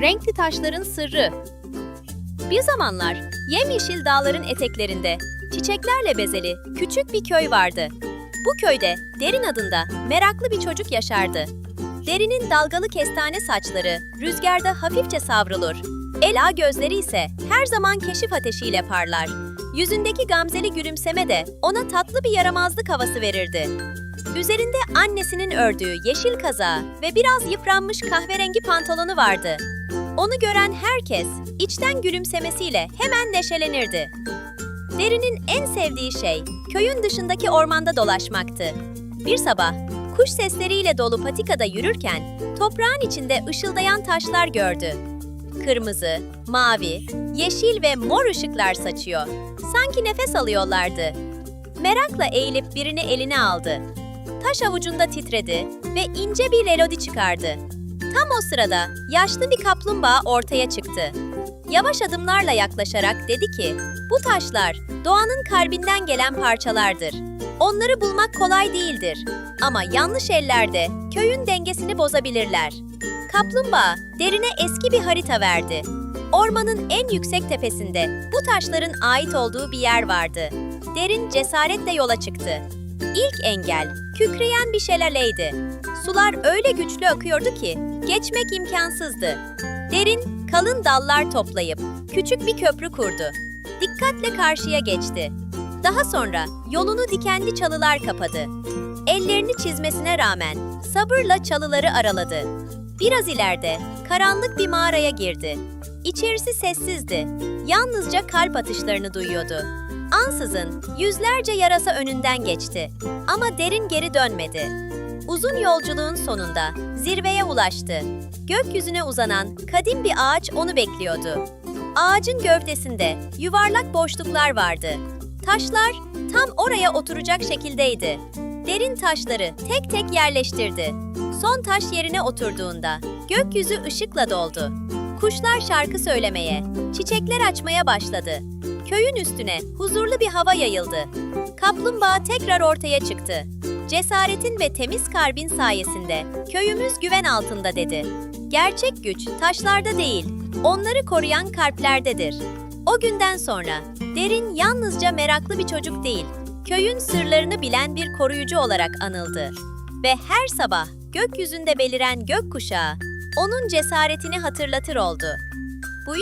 Renkli taşların sırrı. Bir zamanlar yemyeşil dağların eteklerinde çiçeklerle bezeli küçük bir köy vardı. Bu köyde Derin adında meraklı bir çocuk yaşardı. Derin'in dalgalı kestane saçları rüzgarda hafifçe savrulur. Ela gözleri ise her zaman keşif ateşiyle parlar. Yüzündeki gamzeli gülümseme de ona tatlı bir yaramazlık havası verirdi. Üzerinde annesinin ördüğü yeşil kazağı ve biraz yıpranmış kahverengi pantolonu vardı. Onu gören herkes içten gülümsemesiyle hemen neşelenirdi. Derin'in en sevdiği şey köyün dışındaki ormanda dolaşmaktı. Bir sabah kuş sesleriyle dolu patikada yürürken toprağın içinde ışıldayan taşlar gördü. Kırmızı, mavi, yeşil ve mor ışıklar saçıyor. Sanki nefes alıyorlardı. Merakla eğilip birini eline aldı. Taş avucunda titredi ve ince bir elodi çıkardı. Tam o sırada yaşlı bir kaplumbağa ortaya çıktı. Yavaş adımlarla yaklaşarak dedi ki, bu taşlar doğanın kalbinden gelen parçalardır. Onları bulmak kolay değildir. Ama yanlış ellerde köyün dengesini bozabilirler. Kaplumbağa derine eski bir harita verdi. Ormanın en yüksek tepesinde bu taşların ait olduğu bir yer vardı. Derin cesaretle yola çıktı. İlk engel kükreyen bir şelaleydi. Sular öyle güçlü akıyordu ki geçmek imkansızdı. Derin kalın dallar toplayıp küçük bir köprü kurdu. Dikkatle karşıya geçti. Daha sonra yolunu dikenli çalılar kapadı. Ellerini çizmesine rağmen sabırla çalıları araladı. Biraz ileride karanlık bir mağaraya girdi. İçerisi sessizdi. Yalnızca kalp atışlarını duyuyordu. Ansızın yüzlerce yarasa önünden geçti. Ama derin geri dönmedi. Uzun yolculuğun sonunda zirveye ulaştı. Gökyüzüne uzanan kadim bir ağaç onu bekliyordu. Ağacın gövdesinde yuvarlak boşluklar vardı. Taşlar tam oraya oturacak şekildeydi. Derin taşları tek tek yerleştirdi. Son taş yerine oturduğunda gökyüzü ışıkla doldu. Kuşlar şarkı söylemeye, çiçekler açmaya başladı. Köyün üstüne huzurlu bir hava yayıldı. Kaplumbağa tekrar ortaya çıktı. Cesaretin ve temiz kalbin sayesinde köyümüz güven altında dedi. Gerçek güç taşlarda değil, onları koruyan kalplerdedir. O günden sonra Derin yalnızca meraklı bir çocuk değil, köyün sırlarını bilen bir koruyucu olarak anıldı. Ve her sabah gökyüzünde beliren gökkuşağı onun cesaretini hatırlatır oldu. Bu